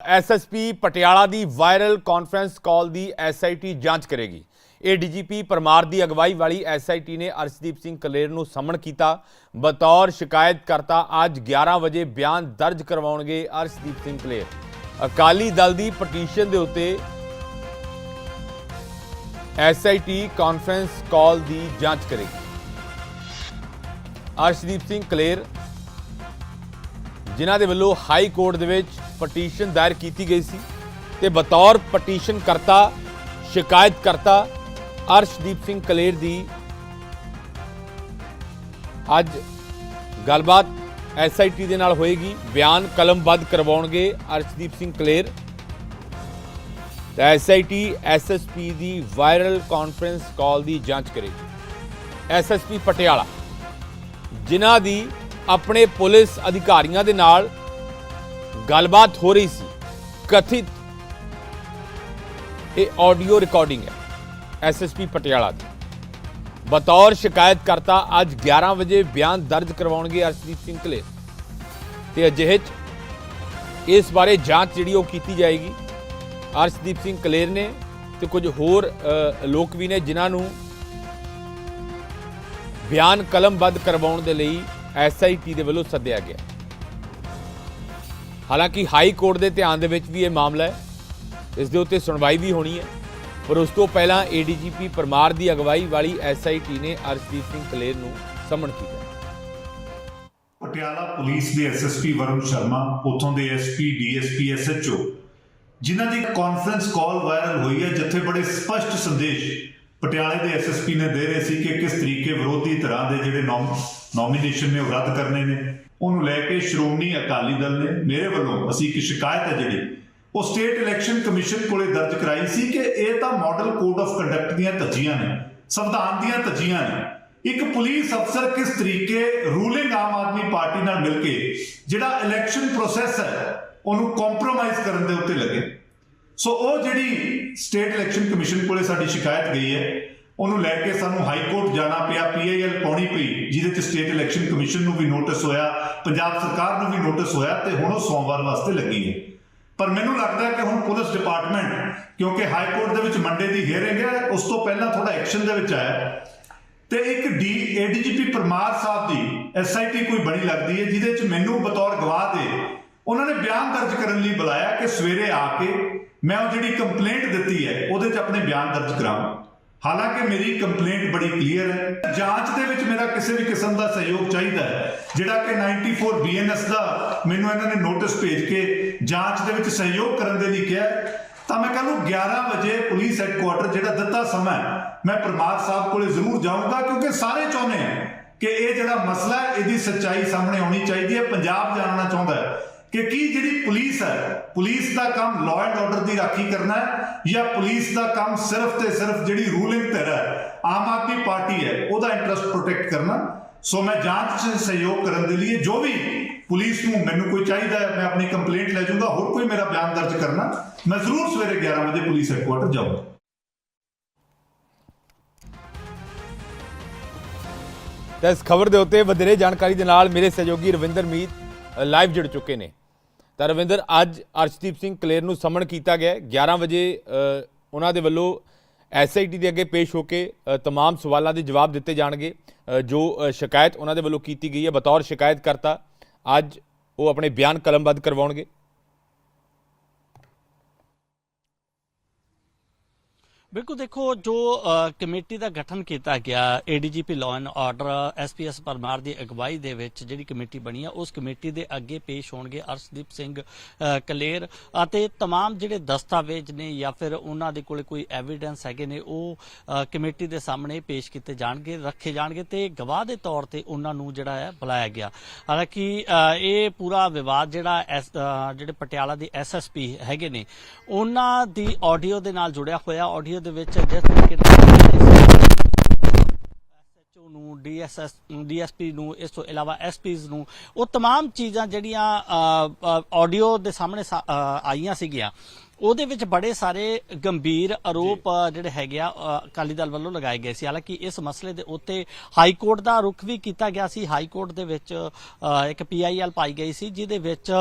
SSP Patiala ਦੀ viral conference call ਦੀ SIT ਜਾਂਚ ਕਰੇਗੀ। ਇਹ ਏਡੀਜੀਪੀ ਪਰਮਾਰ ਦੀ ਅਗਵਾਈ ਵਾਲੀ ਐਸਆਈਟੀ ਨੇ ਅਰਸ਼ਦੀਪ ਸਿੰਘ ਕਲੇਰ ਨੂੰ ਸਮਨ ਕੀਤਾ। ਬਤੌਰ ਸ਼ਿਕਾਇਤਕਰਤਾ ਅੱਜ 11 ਵਜੇ ਬਿਆਨ ਦਰਜ ਕਰਵਾਉਣਗੇ ਅਰਸ਼ਦੀਪ ਸਿੰਘ ਕਲੇਰ। ਅਕਾਲੀ ਦਲ ਦੀ ਪਟੀਸ਼ਨ ਦੇ ਉੱਤੇ ਐਸਆਈਟੀ ਕਾਨਫਰੰਸ ਕਾਲ ਦੀ ਜਾਂਚ ਕਰੇਗੀ। ਅਰਸ਼ਦੀਪ ਸਿੰਘ ਕਲੇਰ, ਜਿਨ੍ਹਾਂ ਦੇ ਵੱਲੋਂ ਹਾਈ ਕੋਰਟ ਦੇ ਵਿੱਚ ਪਟੀਸ਼ਨ ਦਾਇਰ ਕੀਤੀ ਗਈ ਸੀ ਤੇ ਬਤੌਰ ਪਟੀਸ਼ਨ ਕਰਤਾ ਸ਼ਿਕਾਇਤ ਕਰਤਾ ਅਰਸ਼ਦੀਪ ਸਿੰਘ ਕਲੇਰ ਦੀ ਅੱਜ ਗੱਲਬਾਤ ਐਸਆਈਟੀ ਦੇ ਨਾਲ ਹੋਏਗੀ। ਬਿਆਨ ਕਲਮਬੱਧ ਕਰਵਾਉਣਗੇ ਅਰਸ਼ਦੀਪ ਸਿੰਘ ਕਲੇਰ। ਤੇ ਐਸਆਈਟੀ ਐਸਐਸਪੀ ਦੀ ਵਾਇਰਲ ਕਾਨਫਰੰਸ ਕਾਲ ਦੀ ਜਾਂਚ ਕਰੇਗੀ। ਐਸਐਸਪੀ ਪਟਿਆਲਾ, ਜਿਨ੍ਹਾਂ ਦੀ ਆਪਣੇ ਪੁਲਿਸ ਅਧਿਕਾਰੀਆਂ ਦੇ ਨਾਲ ਗੱਲਬਾਤ ਹੋ ਰਹੀ ਸੀ, ਕਥਿਤ ਇਹ ਆਡੀਓ ਰਿਕਾਰਡਿੰਗ ਹੈ ਐਸਐਸਪੀ ਪਟਿਆਲਾ ਦੀ। ਬਤੌਰ ਸ਼ਿਕਾਇਤ ਕਰਤਾ ਅੱਜ 11 ਵਜੇ ਬਿਆਨ ਦਰਜ ਕਰਵਾਉਣਗੇ ਅਰਸ਼ਦੀਪ ਸਿੰਘ ਕਲੇ ਤੇ ਅਜਿਹੇ ਇਸ ਬਾਰੇ ਜਾਂਚ ਜਿਹੜੀ ਉਹ ਕੀਤੀ ਜਾਏਗੀ। ਅਰਸ਼ਦੀਪ ਸਿੰਘ ਕਲੇਰ ਨੇ ਤੇ ਕੁਝ ਹੋਰ ਲੋਕ ਵੀ ਨੇ ਜਿਨ੍ਹਾਂ ਨੂੰ ਬਿਆਨ ਕਲਮਬੱਧ ਕਰਵਾਉਣ ਦੇ ਲਈ ਐਸਆਈਟੀ ਦੇ ਵੱਲੋਂ ਸੱਦਿਆ ਗਿਆ। ਹਾਲਾਂਕਿ ਹਾਈ ਕੋਰਟ ਦੇ ਧਿਆਨ ਦੇ ਵਿੱਚ ਵੀ ਇਹ ਮਾਮਲਾ ਹੈ। ਇਸ ਦੇ ਉੱਤੇ ਸੁਣਵਾਈ ਵੀ ਹੋਣੀ ਹੈ। ਪਰ ਉਸ ਤੋਂ ਪਹਿਲਾਂ ਏਡੀਜੀਪੀ ਪਰਮਾਰ ਦੀ ਅਗਵਾਈ ਵਾਲੀ ਐਸਆਈਟੀ ਨੇ ਅਰਸ਼ਦੀਪ ਸਿੰਘ ਕਲੇਰ ਨੂੰ ਸਮਨ ਕੀਤਾ। ਪਟਿਆਲਾ ਪੁਲਿਸ ਦੇ ਐਸਐਸਪੀ ਵਰੁਣ ਸ਼ਰਮਾ, ਉਥੋਂ ਦੇ ਐਸਪੀ ਡੀਐਸਪੀ ਐਸਐਚਓ ਜਿਨ੍ਹਾਂ ਦੀ ਕਾਨਫਰੰਸ ਕਾਲ ਵਾਇਰਲ ਹੋਈ ਹੈ, ਜਿੱਥੇ ਬੜੇ ਸਪਸ਼ਟ ਸੰਦੇਸ਼ ਪਟਿਆਲੇ ਦੇ ਐਸਐਸਪੀ ਨੇ ਦੇ ਰਹੇ ਸੀ ਕਿ ਕਿਸ ਤਰੀਕੇ ਵਿਰੋਧੀ ਤਰ੍ਹਾਂ ਦੇ ਜਿਹੜੇ ਨੋਮੀਨੇਸ਼ਨ ਨੇ ਉਹ ਰੱਦ ਕਰਨੇ ਨੇ। ਉਹਨੂੰ ਲੈ ਕੇ ਸ਼੍ਰੋਮਣੀ ਅਕਾਲੀ ਦਲ ਨੇ ਮੇਰੇ ਵੱਲੋਂ ਅਸੀਂ ਇੱਕ ਸ਼ਿਕਾਇਤ ਹੈ ਜਿਹੜੀ, ਉਹ ਸਟੇਟ ਇਲੈਕਸ਼ਨ ਕਮਿਸ਼ਨ ਕੋਲੇ ਦਰਜ ਕਰਾਈ ਸੀ ਕਿ ਇਹ ਤਾਂ ਮਾਡਲ ਕੋਡ ਆਫ ਕੰਡਕਟ ਦੀਆਂ ਧੱਜੀਆਂ ਨੇ, ਸੰਵਿਧਾਨ ਦੀਆਂ ਧੱਜੀਆਂ ਨੇ। ਇੱਕ ਪੁਲਿਸ ਅਫਸਰ ਕਿਸ ਤਰੀਕੇ ਰੂਲਿੰਗ ਆਮ ਆਦਮੀ ਪਾਰਟੀ ਨਾਲ ਮਿਲ ਕੇ ਜਿਹੜਾ ਇਲੈਕਸ਼ਨ ਪ੍ਰੋਸੈਸ ਹੈ, ਉਹਨੂੰ ਕੰਪਰੋਮਾਈਜ਼ ਕਰਨ ਦੇ ਉੱਤੇ ਲੱਗੇ। ਸੋ ਉਹ ਜਿਹੜੀ ਸਟੇਟ ਇਲੈਕਸ਼ਨ ਕਮਿਸ਼ਨ ਕੋਲੇ ਸਾਡੀ ਸ਼ਿਕਾਇਤ ਗਈ ਹੈ ਉਹਨੂੰ ਲੈ ਕੇ ਸਾਨੂੰ ਹਾਈ ਕੋਰਟ ਜਾਣਾ ਪਿਆ ਪੀਆਈਐਲ ਪਾਉਣੀ ਪਈ, ਜਿਹਦੇ ਚ ਸਟੇਟ ਇਲੈਕਸ਼ਨ ਕਮਿਸ਼ਨ ਨੂੰ ਵੀ ਨੋਟਿਸ ਹੋਇਆ, ਪੰਜਾਬ ਸਰਕਾਰ ਨੂੰ ਵੀ ਨੋਟਿਸ ਹੋਇਆ ਤੇ ਹੁਣ ਉਹ ਸੋਮਵਾਰ ਵਾਸਤੇ ਲੱਗੀ ਹੈ। ਪਰ ਮੈਨੂੰ ਲੱਗਦਾ ਹੈ ਕਿ ਹੁਣ ਪੁਲਿਸ ਡਿਪਾਰਟਮੈਂਟ ਕਿਉਂਕਿ ਹਾਈ ਕੋਰਟ ਦੇ ਵਿੱਚ ਮੰਡੇ ਦੀ ਹੀਅਰਿੰਗ ਹੈ, ਉਸ ਤੋਂ ਪਹਿਲਾਂ ਥੋੜਾ ਐਕਸ਼ਨ ਦੇ ਵਿੱਚ ਆਇਆ। ਤੇ ਇੱਕ ਡੀ ਏਡੀਜੀਪੀ ਪਰਮਾਰ ਸਾਹਿਬ ਦੀ ਐਸਆਈਟੀ ਕੋਈ ਬੜੀ ਲੱਗਦੀ ਹੈ, ਜਿਹਦੇ ਚ ਮੈਨੂੰ ਬਤੌਰ ਗਵਾਹ ਦੇ ਉਹਨਾਂ ਨੇ ਬਿਆਨ ਦਰਜ ਕਰਨ ਲਈ ਬੁਲਾਇਆ ਕਿ ਸਵੇਰੇ ਆ ਕੇ ਮੈਂ ਉਹ ਜਿਹੜੀ ਕੰਪਲੇਂਟ ਦਿੱਤੀ ਹੈ, ਉਹਦੇ 'ਚ ਆਪਣੇ ਬਿਆਨ ਦਰਜ ਕਰਾਵਾਂ। ਹਾਲਾਂਕਿ ਮੇਰੀ ਕੰਪਲੇਂਟ ਬੜੀ ਕਲੀਅਰ ਹੈ। ਜਾਂਚ ਦੇ ਵਿੱਚ ਮੇਰਾ ਕਿਸੇ ਵੀ ਕਿਸਮ ਦਾ ਸਹਿਯੋਗ ਚਾਹੀਦਾ ਹੈ, ਜਿਹੜਾ ਕਿ 94 ਬੀਐਨਐਸ ਦਾ ਮੈਨੂੰ ਇਹਨਾਂ ਨੇ ਨੋਟਿਸ ਭੇਜ ਕੇ ਜਾਂਚ ਦੇ ਵਿੱਚ ਸਹਿਯੋਗ ਕਰਨ ਦੇ ਲਈ ਕਿਹਾ ਤਾਂ ਮੈਂ ਕੱਲ ਨੂੰ 11 ਵਜੇ ਪੁਲਿਸ ਹੈੱਡਕੁਆਟਰ ਜਿਹੜਾ ਦਿੱਤਾ ਸਮਾਂ ਮੈਂ ਪਰਮਾਰ ਸਾਹਿਬ ਕੋਲੇ ਜ਼ਰੂਰ ਜਾਊਂਗਾ, ਕਿਉਂਕਿ ਸਾਰੇ ਚਾਹੁੰਦੇ ਆ ਕਿ ਇਹ ਜਿਹੜਾ ਮਸਲਾ ਹੈ, ਇਹਦੀ ਸੱਚਾਈ ਸਾਹਮਣੇ ਆਉਣੀ ਚਾਹੀਦੀ ਹੈ, ਪੰਜਾਬ ਜਾਣਨਾ ਚਾਹੁੰਦਾ ਹੈ। ਕਿ ਕੀ ਜਿਹੜੀ ਪੁਲਿਸ ਹੈ, ਪੁਲਿਸ ਦਾ ਕੰਮ ਲਾਅ ਐਂਡ ਆਰਡਰ ਦੀ ਰਾਖੀ ਕਰਨਾ ਹੈ ਜਾਂ ਪੁਲਿਸ ਦਾ ਕੰਮ ਸਿਰਫ ਤੇ ਸਿਰਫ ਜਿਹੜੀ ਰੂਲਿੰਗ ਧਿਰ ਹੈ, ਆਮ ਆਦਮੀ ਪਾਰਟੀ ਹੈ, ਉਹਦਾ ਇੰਟਰਸਟ ਪ੍ਰੋਟੈਕਟ ਕਰਨਾ। ਸੋ ਮੈਂ ਜਾਂਚ 'ਚ ਸਹਿਯੋਗ ਕਰਨ ਦੇ ਲਈ ਜੋ ਵੀ ਪੁਲਿਸ ਨੂੰ ਮੈਨੂੰ ਕੋਈ ਚਾਹੀਦਾ ਹੈ, ਮੈਂ ਆਪਣੀ ਕੰਪਲੇਂਟ ਲੈ ਜਾਊਂਗਾ, ਹੋਰ ਕੋਈ ਮੇਰਾ ਬਿਆਨ ਦਰਜ ਕਰਨਾ, ਮੈਂ ਜ਼ਰੂਰ ਸਵੇਰੇ 11 ਵਜੇ ਪੁਲਿਸ ਹੈੱਡਕੁਆਟਰ ਜਾਊਂਗਾ। ਤਾਂ ਇਸ ਖਬਰ ਦੇ ਉੱਤੇ ਵਧੇਰੇ ਜਾਣਕਾਰੀ ਦੇ ਨਾਲ ਮੇਰੇ ਸਹਿਯੋਗੀ ਰਵਿੰਦਰ ਮੀਤ ਲਾਈਵ ਜੁੜ ਚੁੱਕੇ ਨੇ। ਤਾਂ ਰਵਿੰਦਰ ਅੱਜ ਅਰਸ਼ਦੀਪ ਸਿੰਘ ਕਲੇਰ ਨੂੰ ਸਮਨ ਕੀਤਾ ਗਿਆ ਹੈ। 11 ਵਜੇ ਅ, ਉਹਨਾਂ ਦੇ ਵੱਲੋਂ ਐਸਆਈਟੀ ਦੇ ਅੱਗੇ ਪੇਸ਼ ਹੋ ਕੇ ਅ, तमाम ਸਵਾਲਾਂ ਦੇ ਜਵਾਬ ਦਿੱਤੇ ਜਾਣਗੇ ਅ, ਜੋ ਅ, ਸ਼ਿਕਾਇਤ ਉਹਨਾਂ ਦੇ ਵੱਲੋਂ ਕੀਤੀ ਗਈ ਹੈ ਬਤੌਰ ਸ਼ਿਕਾਇਤਕਰਤਾ ਅੱਜ ਉਹ ਆਪਣੇ ਬਿਆਨ ਕਲਮਬੱਧ ਕਰਵਾਉਣਗੇ ਬਿਲਕੁਲ ਦੇਖੋ ਜੋ ਅ, ਕਮੇਟੀ ਦਾ ਗਠਨ ਕੀਤਾ ਗਿਆ ADGP law and order SPS Parmar ਦੀ ਅਗਵਾਈ ਦੇ ਵਿੱਚ ਜਿਹੜੀ ਕਮੇਟੀ ਬਣੀ ਆ ਉਸ ਕਮੇਟੀ ਦੇ ਅੱਗੇ ਪੇਸ਼ ਹੋਣਗੇ ਅਰਸ਼ਦੀਪ ਸਿੰਘ ਅ, ਕਲੇਰ ਅਤੇ तमाम ਜਿਹੜੇ ਦਸਤਾਵੇਜ਼ ਨੇ ਜਾਂ ਫਿਰ ਉਹਨਾਂ ਦੇ ਕੋਲੇ ਕੋਈ ਐਵੀਡੈਂਸ ਹੈਗੇ ਨੇ ਉਹ ਅ, ਕਮੇਟੀ ਦੇ ਸਾਹਮਣੇ ਪੇਸ਼ ਕੀਤੇ ਜਾਣਗੇ ਰੱਖੇ ਜਾਣਗੇ ਤੇ ਗਵਾਹ ਦੇ ਤੌਰ ਤੇ ਉਹਨਾਂ ਨੂੰ ਜਿਹੜਾ ਹੈ ਬੁਲਾਇਆ ਗਿਆ ਹਾਲਾਂਕਿ ਅ, ਇਹ ਪੂਰਾ ਵਿਵਾਦ ਜਿਹੜਾ ਐਸ- ਅ, ਜਿਹੜੇ ਪਟਿਆਲਾ ਦੇ ਐਸਐਸਪੀ ਹੈਗੇ ਨੇ ਉਹਨਾਂ ਦੀ ਆਡੀਓ ਦੇ ਨਾਲ ਜੁੜਿਆ ਹੋਇਆ ਆਡੀਓ ਦੇ ਵਿੱਚ ਜਿਸ ਤਰੀਕੇ ਨਾਲ ਐਸਐਚਓ ਨੂੰ ਡੀਐਸਐਸ ਡੀਐਸਪੀ ਨੂੰ ਇਸ ਤੋਂ ਇਲਾਵਾ ਐਸਪੀਜ਼ ਨੂੰ ਉਹ तमाम ਚੀਜ਼ਾਂ ਜਿਹੜੀਆਂ ਆਡੀਓ ਦੇ ਸਾਹਮਣੇ ਸਾ- ਅ, ਆਈਆਂ ਸੀਗੀਆਂ ਉਹਦੇ ਵਿੱਚ ਬੜੇ ਸਾਰੇ ਗੰਭੀਰ ਆਰੋਪ ਜਿਹੜੇ ਹੈਗੇ ਆ ਅਕਾਲੀ ਦਲ ਵੱਲੋਂ ਲਗਾਏ ਗਏ ਸੀ। ਹਾਲਾਂਕਿ ਇਸ ਮਸਲੇ ਦੇ ਉੱਤੇ ਹਾਈ ਕੋਰਟ ਦਾ ਰੁਖ ਵੀ ਕੀਤਾ ਗਿਆ ਸੀ। ਹਾਈ ਕੋਰਟ ਦੇ ਵਿੱਚ ਇੱਕ ਪੀਆਈਐਲ ਪਾਈ ਗਈ ਸੀ ਜਿਹਦੇ ਵਿੱਚ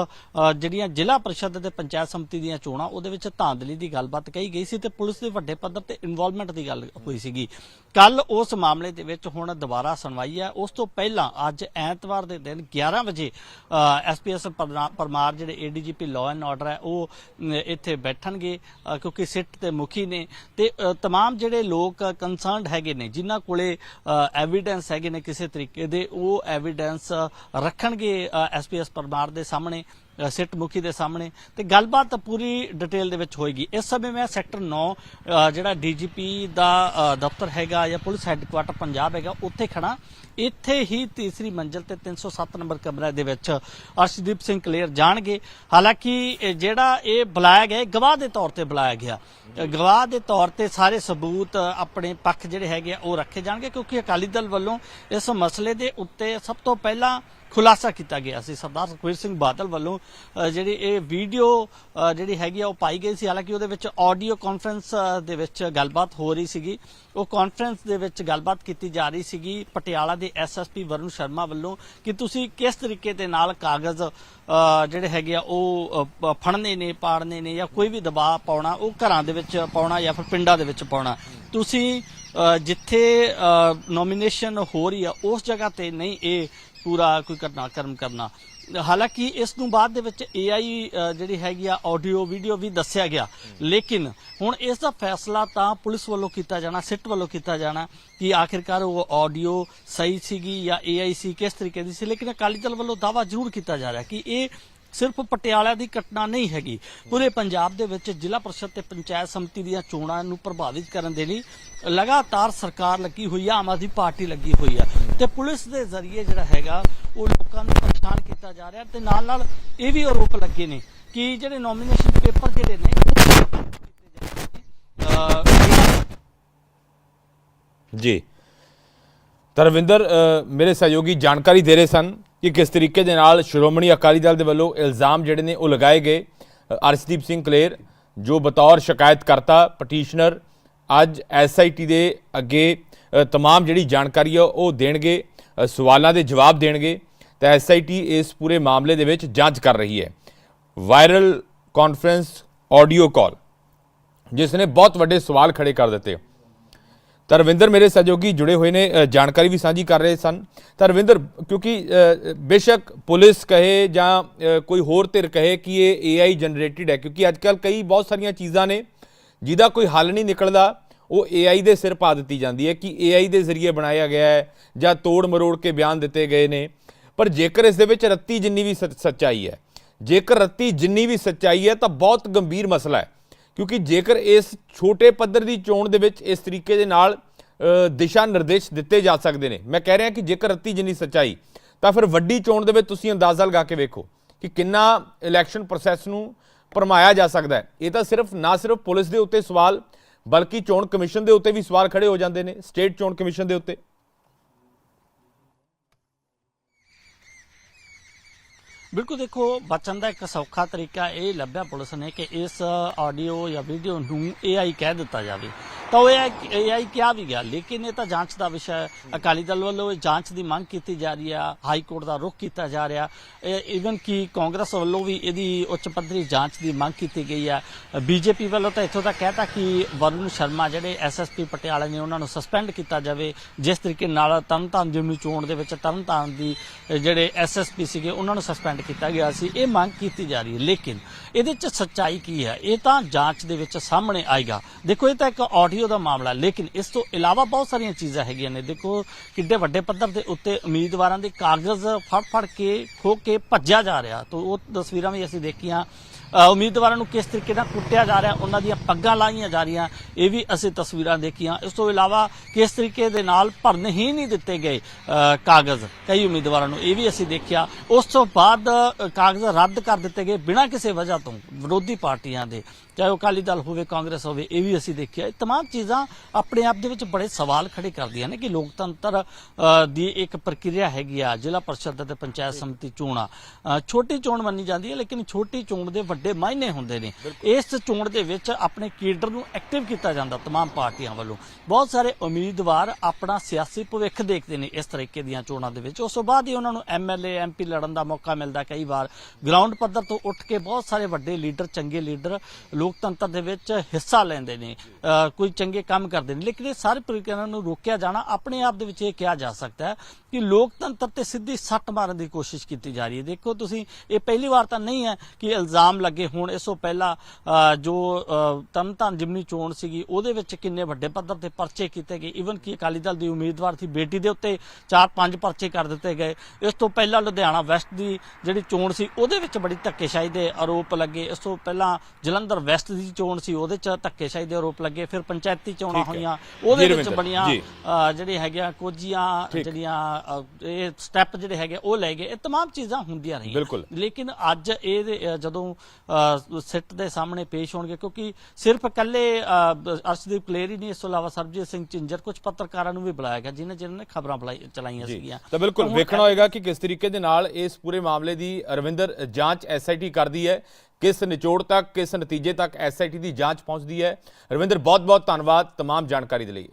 ਜਿਹੜੀਆਂ ਜ਼ਿਲ੍ਹਾ ਪਰਿਸ਼ਦ ਤੇ ਪੰਚਾਇਤ ਸਮਿਤੀ ਦੀਆਂ ਚੋਣਾਂ ਉਹਦੇ ਵਿੱਚ ਧਾਂਦਲੀ ਦੀ ਗੱਲਬਾਤ ਕਹੀ ਗਈ ਸੀ ਤੇ ਪੁਲਿਸ ਦੇ ਵੱਡੇ ਪੱਧਰ ਤੇ ਇਨਵੋਲਵਮੈਂਟ ਦੀ ਗੱਲ ਹੋਈ ਸੀਗੀ। ਕੱਲ ਉਸ ਮਾਮਲੇ ਦੇ ਵਿੱਚ ਹੁਣ ਦੁਬਾਰਾ ਸੁਣਵਾਈ ਹੈ। ਉਸ ਤੋਂ ਪਹਿਲਾਂ ਅੱਜ ਐਤਵਾਰ ਦੇ ਦਿਨ 11 ਵਜੇ ਐਸਪੀਐਸ ਪਰਮਾਰ ਜਿਹੜੇ ਏਡੀਜੀਪੀ ਲਾਅ ਐਂਡ ਆਰਡਰ ਹੈ ਉਹ ਇੱਥੇ ਬੈਠਣਗੇ ਕਿਉਂਕਿ ਸਿੱਟ ਤੇ ਮੁਖੀ ਨੇ। ਤੇ ਅ, ਤਮਾਮ ਜਿਹੜੇ ਲੋਕ ਕੰਸਰਨਡ ਹੈਗੇ ਨੇ ਜਿਨ੍ਹਾਂ ਕੋਲੇ ਐਵੀਡੈਂਸ ਹੈਗੇ ਨੇ ਕਿਸੇ ਤਰੀਕੇ ਦੇ ਉਹ ਐਵੀਡੈਂਸ ਰੱਖਣਗੇ ਐਸਪੀਐਸ ਪਰਮਾਰ ਦੇ ਸਾਹਮਣੇ। ਸਿੱਟ ਮੁਖੀ ਦੇ ਸਾਹਮਣੇ। ਤੇ ਗੱਲਬਾਤ ਪੂਰੀ ਡਿਟੇਲ ਦੇ ਵਿੱਚ ਹੋਏਗੀ। ਇਸ ਸਮੇਂ ਮੈਂ ਸੈਕਟਰ 9 ਅ, ਜਿਹੜਾ ਡੀਜੀਪੀ ਦਾ ਦਫ਼ਤਰ ਹੈਗਾ ਜਾਂ ਪੁਲਿਸ ਹੈੱਡਕੁਆਟਰ ਪੰਜਾਬ ਹੈਗਾ ਉੱਥੇ ਖੜਾ ਇੱਥੇ ਹੀ ਤੀਸਰੀ ਮੰਜ਼ਲ ਤੇ 307 ਨੰਬਰ ਕਮਰੇ ਦੇ ਵਿੱਚ ਅਰਸ਼ਦੀਪ ਸਿੰਘ ਕਲੇਰ ਜਾਣਗੇ। ਹਾਲਾਂਕਿ ਜਿਹੜਾ ਇਹ ਬੁਲਾਇਆ ਗਿਆ ਇਹ ਗਵਾਹ ਦੇ ਤੌਰ ਤੇ ਬੁਲਾਇਆ ਗਿਆ। ਗਵਾਹ ਦੇ ਤੌਰ ਤੇ ਸਾਰੇ ਸਬੂਤ ਆਪਣੇ ਪੱਖ ਜਿਹੜੇ ਹੈਗੇ ਆ ਉਹ ਰੱਖੇ ਜਾਣਗੇ ਕਿਉਂਕਿ ਅਕਾਲੀ ਦਲ ਵੱਲੋਂ ਇਸ ਮਸਲੇ ਦੇ ਉੱਤੇ ਸਭ ਤੋਂ ਪਹਿਲਾਂ ਖੁਲਾਸਾ ਕੀਤਾ ਗਿਆ ਸੀ। ਸਰਦਾਰ ਸੁਖਬੀਰ ਸਿੰਘ ਬਾਦਲ ਵੱਲੋਂ ਜਿਹੜੀ ਇਹ ਵੀਡੀਓ ਜਿਹੜੀ ਹੈਗੀ ਆ, ਉਹ ਪਾਈ ਗਈ ਸੀ। ਹਾਲਾਂਕਿ ਉਹਦੇ ਵਿੱਚ ਆਡੀਓ ਕਾਨਫਰੰਸ ਦੇ ਵਿੱਚ ਗੱਲਬਾਤ ਹੋ ਰਹੀ ਸੀਗੀ। ਉਹ ਕਾਨਫਰੰਸ ਦੇ ਵਿੱਚ ਗੱਲਬਾਤ ਕੀਤੀ ਜਾ ਰਹੀ ਸੀਗੀ ਪਟਿਆਲਾ ਦੇ ਐਸਐਸਪੀ ਵਰੁਣ ਸ਼ਰਮਾ ਵੱਲੋਂ ਕਿ ਤੁਸੀਂ ਕਿਸ ਤਰੀਕੇ ਦੇ ਨਾਲ ਕਾਗਜ਼ ਜਿਹੜੇ ਹੈਗੇ ਆ, ਉਹ ਫੜਨੇ ਨੇ, ਪਾੜਨੇ ਨੇ ਜਾਂ ਕੋਈ ਵੀ ਦਬਾਅ ਪਾਉਣਾ, ਉਹ ਘਰਾਂ ਦੇ ਵਿੱਚ ਪਾਉਣਾ ਜਾਂ ਫਿਰ ਪਿੰਡਾਂ ਦੇ ਵਿੱਚ ਪਾਉਣਾ। ਤੁਸੀਂ ਜਿੱਥੇ ਨੋਮੀਨੇਸ਼ਨ ਹੋ ਰਹੀ ਆ, ਉਸ ਜਗ੍ਹਾ ਤੇ ਨਹੀਂ ਇਹ ਪੂਰਾ ਕੋਈ ਘਟਨਾਕ੍ਰਮ ਕਰਨਾ। ਹਾਲਾਂਕਿ ਇਸ ਨੂੰ ਬਾਅਦ ਦੇ ਵਿੱਚ AI ਜਿਹੜੀ ਹੈਗੀ ਆ ਆਡੀਓ ਵੀਡੀਓ ਵੀ ਦੱਸਿਆ ਗਿਆ। ਲੇਕਿਨ ਹੁਣ ਇਸ ਦਾ ਫੈਸਲਾ ਤਾਂ ਪੁਲਿਸ ਵੱਲੋਂ ਕੀਤਾ ਜਾਣਾ, ਸਿੱਟ ਵੱਲੋਂ ਕੀਤਾ ਜਾਣਾ ਕਿ ਆਖਿਰਕਾਰ ਉਹ ਆਡੀਓ ਸਹੀ ਸੀਗੀ ਜਾਂ AI ਸੀ, ਕਿਸ ਤਰੀਕੇ ਦੀ ਸੀ। ਲੇਕਿਨ ਅਕਾਲੀ ਦਲ ਵੱਲੋਂ ਦਾਵਾ ਜ਼ਰੂਰ ਕੀਤਾ ਜਾ ਰਿਹਾ ਕਿ ਇਹ ਸਿਰਫ ਪਟਿਆਲਾ ਦੀ ਘਟਨਾ ਨਹੀਂ ਹੈਗੀ। ਪੂਰੇ ਪੰਜਾਬ ਦੇ ਵਿੱਚ ਜ਼ਿਲ੍ਹਾ ਪਰਿਸ਼ਦ ਤੇ ਪੰਚਾਇਤ ਸਮਿਤੀ ਦੀਆਂ ਚੋਣਾਂ ਨੂੰ ਪ੍ਰਭਾਵਿਤ ਕਰਨ ਦੇ ਲਈ ਲਗਾਤਾਰ ਸਰਕਾਰ ਲੱਗੀ ਹੋਈ ਆ, ਆਮ ਆਦਮੀ ਪਾਰਟੀ ਲੱਗੀ ਹੋਈ ਆ। ਤੇ ਪੁਲਿਸ ਦੇ ਜ਼ਰੀਏ ਜਿਹੜਾ ਹੈਗਾ, ਉਹ ਲੋਕਾਂ ਨੂੰ ਪਰੇਸ਼ਾਨ ਕੀਤਾ ਜਾ ਰਿਹਾ ਤੇ ਨਾਲ ਨਾਲ ਇਹ ਵੀ ਆਰੋਪ ਲੱਗੇ ਨੇ ਕਿ ਜਿਹੜੇ ਨੋਮੀਨੇਸ਼ਨ ਪੇਪਰ ਜਿਹੜੇ ਨੇ ਜੀ ਤਰਵਿੰਦਰ ਮੇਰੇ ਸਹਿਯੋਗੀ ਜਾਣਕਾਰੀ ਦੇ ਰਹੇ ਸਨ। ਕਿ ਕਿਸ ਤਰੀਕੇ ਦੇ ਨਾਲ ਸ਼੍ਰੋਮਣੀ ਅਕਾਲੀ ਦਲ ਦੇ ਵੱਲੋਂ ਇਲਜ਼ਾਮ ਜਿਹੜੇ ਨੇ ਉਹ ਲਗਾਏ ਗਏ। ਅਰਸ਼ਦੀਪ ਸਿੰਘ ਕਲੇਰ ਜੋ ਬਤੌਰ ਸ਼ਿਕਾਇਤਕਰਤਾ ਪਟੀਸ਼ਨਰ ਅੱਜ ਐਸਆਈਟੀ ਦੇ ਅੱਗੇ ਅ, ਤਮਾਮ ਜਿਹੜੀ ਜਾਣਕਾਰੀ ਆ ਉਹ ਦੇਣਗੇ ਸਵਾਲਾਂ ਦੇ ਜਵਾਬ ਦੇਣਗੇ। ਤਾਂ ਐਸਆਈਟੀ ਇਸ ਪੂਰੇ ਮਾਮਲੇ ਦੇ ਵਿੱਚ ਜਾਂਚ ਕਰ ਰਹੀ ਹੈ। ਵਾਇਰਲ ਕਾਨਫਰੰਸ ਆਡੀਓ ਕਾਲ ਜਿਸ ਨੇ ਬਹੁਤ ਵੱਡੇ ਸਵਾਲ ਖੜੇ ਕਰ ਦਿੱਤੇ। ਤਾਂ ਰਵਿੰਦਰ ਮੇਰੇ ਸਹਿਯੋਗੀ ਜੁੜੇ ਹੋਏ ਨੇ ਜਾਣਕਾਰੀ ਵੀ ਸਾਂਝੀ ਕਰ ਰਹੇ ਸਨ। ਤਾਂ ਰਵਿੰਦਰ, ਕਿਉਂਕਿ ਬੇਸ਼ੱਕ ਪੁਲਿਸ ਕਹੇ ਜਾਂ ਕੋਈ ਹੋਰ ਧਿਰ ਕਹੇ ਕਿ ਇਹ AI ਜਨਰੇਟਿਡ ਹੈ, ਕਿਉਂਕਿ ਅੱਜਕੱਲ ਕਈ ਬਹੁਤ ਸਾਰੀਆਂ ਚੀਜ਼ਾਂ ਨੇ ਜਿਹਦਾ ਕੋਈ ਹੱਲ ਨਹੀਂ ਨਿਕਲਦਾ, ਉਹ AI ਦੇ ਸਿਰ ਪਾ ਦਿੱਤੀ ਜਾਂਦੀ ਹੈ ਕਿ AI ਦੇ ਜ਼ਰੀਏ ਬਣਾਇਆ ਗਿਆ ਹੈ ਜਾਂ ਤੋੜ ਮਰੋੜ ਕੇ ਬਿਆਨ ਦਿੱਤੇ ਗਏ ਨੇ। ਪਰ ਜੇਕਰ ਇਸ ਦੇ ਵਿੱਚ ਰੱਤੀ ਜਿੰਨੀ ਵੀ ਸੱਚ- ਸੱਚਾਈ ਹੈ, ਜੇਕਰ ਰੱਤੀ ਜਿੰਨੀ ਵੀ ਸੱਚਾਈ ਹੈ ਤਾਂ ਬਹੁਤ ਗੰਭੀਰ ਮਸਲਾ ਹੈ। ਕਿਉਂਕਿ ਜੇਕਰ ਇਸ ਛੋਟੇ ਪੱਧਰ ਦੀ ਚੋਣ ਦੇ ਵਿੱਚ ਇਸ ਤਰੀਕੇ ਦੇ ਨਾਲ ਦਿਸ਼ਾ ਨਿਰਦੇਸ਼ ਦਿੱਤੇ ਜਾ ਸਕਦੇ ਨੇ। ਮੈਂ ਕਹਿ ਰਿਹਾ ਕਿ ਜੇਕਰ ਰੱਤੀ ਜਿੰਨੀ ਸੱਚਾਈ, ਤਾਂ ਫਿਰ ਵੱਡੀ ਚੋਣ ਦੇ ਵਿੱਚ ਤੁਸੀਂ ਅੰਦਾਜ਼ਾ ਲਗਾ ਕੇ ਵੇਖੋ ਕਿ ਕਿੰਨਾ ਇਲੈਕਸ਼ਨ ਪ੍ਰੋਸੈਸ ਨੂੰ ਭਰਮਾਇਆ ਜਾ ਸਕਦਾ ਹੈ। ਇਹ ਤਾਂ ਸਿਰਫ, ਨਾ ਸਿਰਫ ਪੁਲਿਸ ਦੇ ਉੱਤੇ ਸਵਾਲ, ਬਲਕਿ ਚੋਣ ਕਮਿਸ਼ਨ ਦੇ ਉੱਤੇ ਵੀ ਸਵਾਲ ਖੜੇ ਹੋ ਜਾਂਦੇ ਨੇ, ਸਟੇਟ ਚੋਣ ਕਮਿਸ਼ਨ ਦੇ ਉੱਤੇ। ਬਿਲਕੁਲ ਦੇਖੋ ਬਚਣ ਦਾ ਇੱਕ ਸੌਖਾ ਤਰੀਕਾ ਇਹ ਲੱਭਿਆ ਪੁਲਿਸ ਨੇ ਕਿ ਇਸ ਆਡੀਓ ਜਾਂ ਵੀਡੀਓ ਨੂੰ AI ਕਹਿ ਦਿੱਤਾ ਜਾਵੇ। ਤਾਂ ਉਹ AI ਕਿਹਾ ਵੀ ਗਿਆ ਲੇਕਿਨ ਇਹ ਤਾਂ ਜਾਂਚ ਦਾ ਵਿਸ਼ਾ ਹੈ। ਅਕਾਲੀ ਦਲ ਵੱਲੋਂ ਇਹ ਜਾਂਚ ਦੀ ਮੰਗ ਕੀਤੀ ਜਾ ਰਹੀ ਆ ਹਾਈ ਕੋਰਟ ਦਾ ਰੁਖ ਕੀਤਾ ਜਾ ਰਿਹਾ। ਇਵਨ ਕਿ ਕਾਂਗਰਸ ਵੱਲੋਂ ਵੀ ਇਹਦੀ ਉੱਚ ਪੱਧਰੀ ਜਾਂਚ ਦੀ ਮੰਗ ਕੀਤੀ ਗਈ ਆ। ਬੀਜੇਪੀ ਵੱਲੋਂ ਤਾਂ ਇੱਥੋਂ ਤੱਕ ਕਹਿਤਾ ਕਿ ਵਰੁਣ ਸ਼ਰਮਾ ਜਿਹੜੇ ਐਸਐਸਪੀ ਪਟਿਆਲਾ ਨੇ ਉਹਨਾਂ ਨੂੰ ਸਸਪੈਂਡ ਕੀਤਾ ਜਾਵੇ। ਜਿਸ ਤਰੀਕੇ ਨਾਲ ਤਰਨਤਾਰਨ ਜਿਮਨੀ ਚੋਣ ਦੇ ਵਿੱਚ ਤਰਨਤਾਰਨ ਦੀ ਅ, ਜਿਹੜੇ ਐਸਐਸਪੀ ਸੀਗੇ ਉਹਨਾਂ ਨੂੰ ਸਸਪੈਂਡ ਕੀਤਾ ਗਿਆ ਸੀ, ਇਹ ਮੰਗ ਕੀਤੀ ਜਾ ਰਹੀ ਹੈ। ਲੇਕਿਨ ਇਹਦੇ ਚ ਸੱਚਾਈ ਕੀ ਹੈ? ਇਹ ਤਾਂ ਜਾਂਚ ਦੇ ਵਿੱਚ ਸਾਹਮਣੇ ਆਏਗਾ। ਦੇਖੋ, ਇਹ ਤਾਂ ਇੱਕ ਆਡੀਓ ਦਾ ਮਾਮਲਾ ਲੇਕਿਨ ਇਸ ਤੋਂ ਇਲਾਵਾ ਬਹੁਤ ਸਾਰੀਆਂ ਚੀਜ਼ਾਂ ਹੈਗੀਆਂ ਨੇ। ਦੇਖੋ, ਕਿੱਡੇ ਵੱਡੇ ਪੱਧਰ ਦੇ ਉੱਤੇ ਉਮੀਦਵਾਰਾਂ ਦੇ ਕਾਗਜ਼ ਫੜ ਫੜ ਕੇ ਖੋ ਕੇ ਭੱਜਿਆ ਜਾ ਰਿਹਾ। ਤਾਂ ਉਹ ਤਸਵੀਰਾਂ ਵੀ ਅਸੀਂ ਦੇਖੀਆਂ। ਉਮੀਦਵਾਰਾਂ ਨੂੰ ਕਿਸ ਤਰੀਕੇ ਨਾਲ ਕੁੱਟਿਆ ਜਾ ਰਿਹਾ, ਉਹਨਾਂ ਦੀਆਂ ਪੱਗਾਂ ਲਾਈਆਂ ਜਾ ਰਹੀਆਂ, ਇਹ ਵੀ ਅਸੀਂ ਤਸਵੀਰਾਂ ਦੇਖੀਆਂ। ਇਸ ਤੋਂ ਇਲਾਵਾ ਕਿਸ ਤਰੀਕੇ ਦੇ ਨਾਲ ਭਰਨ ਹੀ ਨਹੀਂ ਦਿੱਤੇ ਗਏ ਕਾਗਜ਼? ਕਈ ਉਮੀਦਵਾਰਾਂ ਨੂੰ ਇਹ ਵੀ ਅਸੀਂ ਦੇਖਿਆ। ਉਸ ਤੋਂ ਬਾਅਦ ਕਾਗਜ਼ ਰੱਦ ਕਰ ਦਿੱਤੇ ਗਏ ਬਿਨਾਂ ਕਿਸੇ ਵਜ੍ਹਾ ਤੋਂ ਵਿਰੋਧੀ ਪਾਰਟੀਆਂ ਦੇ। ਚਾਹੇ ਉਹ ਅਕਾਲੀ ਦਲ ਹੋਵੇ ਕਾਂਗਰਸ ਹੋਵੇ ਇਹ ਵੀ ਅਸੀਂ ਦੇਖਿਆ ਇਹ तमाम ਚੀਜ਼ਾਂ ਆਪਣੇ ਆਪ ਦੇ ਵਿੱਚ ਬੜੇ ਸਵਾਲ ਖੜੇ ਕਰਦੀਆਂ ਨੇ ਕਿ ਲੋਕਤੰਤਰ ਅ, ਦੀ ਇੱਕ ਪ੍ਰਕਿਰਿਆ ਹੈਗੀ ਆ ਜ਼ਿਲ੍ਹਾ ਪਰਿਸ਼ਦ ਤੇ ਪੰਚਾਇਤ ਸਮਿਤੀ ਚੋਣਾਂ ਅ, ਛੋਟੀ ਚੋਣ ਮੰਨੀ ਜਾਂਦੀ ਹੈ ਲੇਕਿਨ ਛੋਟੀ ਚੋਣ ਦੇ ਵੱਡੇ ਵੱਡੇ ਮਾਇਨੇ ਹੁੰਦੇ ਨੇ ਇਸ ਚੋਣ ਦੇ ਵਿੱਚ ਆਪਣੇ ਕੇਡਰ ਨੂੰ ਐਕਟਿਵ ਕੀਤਾ ਜਾਂਦਾ तमाम ਪਾਰਟੀਆਂ ਵੱਲੋਂ ਬਹੁਤ ਸਾਰੇ ਉਮੀਦਵਾਰ ਆਪਣਾ ਸਿਆਸੀ ਭਵਿੱਖ ਦੇਖਦੇ ਨੇ ਇਸ ਤਰੀਕੇ ਦੀਆਂ ਚੋਣਾਂ ਦੇ ਵਿੱਚ ਉਸ ਤੋਂ ਬਾਅਦ ਹੀ ਉਹਨਾਂ ਨੂੰ ਐਮਐਲਏ ਐਮਪੀ ਲੜਨ ਦਾ ਮੌਕਾ ਮਿਲਦਾ ਕਈ ਵਾਰ ਗਰਾਊਂਡ ਪੱਧਰ ਤੋਂ ਉੱਠ ਕੇ ਬਹੁਤ ਸਾਰੇ ਵੱਡੇ ਲੀਡਰ ਚੰਗੇ ਲੀਡਰ ਲੋਕਤੰਤਰ ਦੇ ਵਿੱਚ ਹਿੱਸਾ ਲੈਂਦੇ ਨੇ ਕੋਈ ਚੰਗੇ ਕੰਮ ਕਰਦੇ ਨੇ। ਲੇਕਿਨ ਇਹ ਸਾਰੇ ਪ੍ਰਕਿਰਿਆ ਨੂੰ ਰੋਕਿਆ ਜਾਣਾ ਆਪਣੇ ਆਪ ਦੇ ਵਿੱਚ ਇਹ ਕਿਹਾ ਜਾ ਸਕਦਾ ਹੈ ਕਿ ਲੋਕਤੰਤਰ ਤੇ ਸਿੱਧੀ ਸੱਟ ਮਾਰਨ ਦੀ ਕੋਸ਼ਿਸ਼ ਕੀਤੀ ਜਾ ਰਹੀ ਹੈ। ਦੇਖੋ ਤੁਸੀਂ ਇਹ ਪਹਿਲੀ ਵਾਰ ਤਾਂ ਨਹੀਂ ਹੈ ਕਿ ਇਲਜ਼ਾਮ ਲੱਗੇ ਹੁਣ। ਇਸ ਤੋਂ ਪਹਿਲਾਂ ਜੋ ਅਹ, ਤਰਨਤਾਰਨ ਜਿਮਨੀ ਚੋਣ ਸੀਗੀ ਉਹਦੇ ਵਿੱਚ ਕਿੰਨੇ ਵੱਡੇ ਪੱਧਰ ਤੇ ਪਰਚੇ ਕੀਤੇ ਗਏ। ਈਵਨ ਕਿ ਅਕਾਲੀ ਦਲ ਦੀ ਉਮੀਦਵਾਰ ਸੀ ਬੇਟੀ ਦੇ ਉੱਤੇ 4-5 ਪਰਚੇ ਕਰ ਦਿੱਤੇ ਗਏ। ਇਸ ਤੋਂ ਪਹਿਲਾਂ ਲੁਧਿਆਣਾ ਵੈਸਟ ਦੀ ਜਿਹੜੀ ਚੋਣ ਸੀ ਉਹਦੇ ਵਿੱਚ ਬੜੀ ਧੱਕੇਸ਼ਾਹੀ ਦੇ ਆਰੋਪ ਲੱਗੇ। ਇਸ ਤੋਂ ਪਹਿਲਾਂ ਜਲੰਧਰ ਵੈਸਟ ਦੀ ਚੋਣ ਸੀ ਉਹਦੇ 'ਚ ਧੱਕੇਸ਼ਾਹੀ ਦੇ ਆਰੋਪ ਲੱਗੇ ਫਿਰ ਪੰਚਾਇਤੀ ਚੋਣਾਂ ਠੀਕ ਹੈ। ਹੋਈਆਂ ਉਹਦੇ ਜੀ ਵਿੱਚ ਰਵਿੰਦਰ, ਬਣੀਆਂ ਜੀ। ਅਹ ਜਿਹੜੇ ਹੈਗੇ ਆ ਕੋਝੀਆਂ ਠੀਕ। ਜਿਹੜੀਆਂ ਅਹ, ਇਹ ਸਟੈਪ ਜਿਹੜੇ ਹੈਗੇ ਉਹ ਲੈ ਗਏ ਇਹ तमाम ਚੀਜ਼ਾਂ ਹੁੰਦੀਆਂ ਰਹੀਆਂ ਬਿਲਕੁਲ। ਲੇਕਿਨ ਅੱਜ ਇਹ ਅਹ, ਜਦੋਂ ਅਹ, ਸਿੱਟ ਦੇ ਸਾਹਮਣੇ ਪੇਸ਼ ਹੋਣਗੇ ਕਿਉਂਕਿ ਸਿਰਫ ਇਕੱਲੇ ਅਹ, ਅਰਸ਼ਦੀਪ ਕਲੇਰ ਹੀ ਨਹੀਂ ਇਸ ਤੋਂ ਇਲਾਵਾ ਸਰਬਜੀਤ ਸਿੰਘ ਚਿੰਜਰ ਕੁਝ ਪੱਤਰਕਾਰਾਂ ਨੂੰ ਵੀ ਬੁਲਾਇਆ ਗਿਆ ਜਿਨ੍ਹਾਂ ਜਿਨ੍ਹਾਂ ਨੇ ਖਬਰਾਂ ਬੁਲਾਈ ਚਲਾਈਆਂ ਜੀ ਸੀਗੀਆਂ ਤਾਂ ਬਿਲਕੁਲ ਹੁਣ ਵੇਖਣਾ ਹੋਏਗਾ ਕਿ ਕਿਸ ਤਰੀਕੇ ਦੇ ਨਾਲ ਇਸ ਪੂਰੇ ਮਾਮਲੇ ਦੀ ਰਵਿੰਦਰ ਜਾਂਚ ਐਸਆਈਟੀ ਕਰਦੀ ਹੈ ਕਿਸ ਨਿਚੋੜ ਤੱਕ ਕਿਸ ਨਤੀਜੇ ਤੱਕ ਐਸਆਈਟੀ ਦੀ ਜਾਂਚ ਪਹੁੰਚਦੀ ਹੈ ਰਵਿੰਦਰ ਬਹੁਤ ਬਹੁਤ ਧੰਨਵਾਦ तमाम ਜਾਣਕਾਰੀ ਦੇ ਲਈ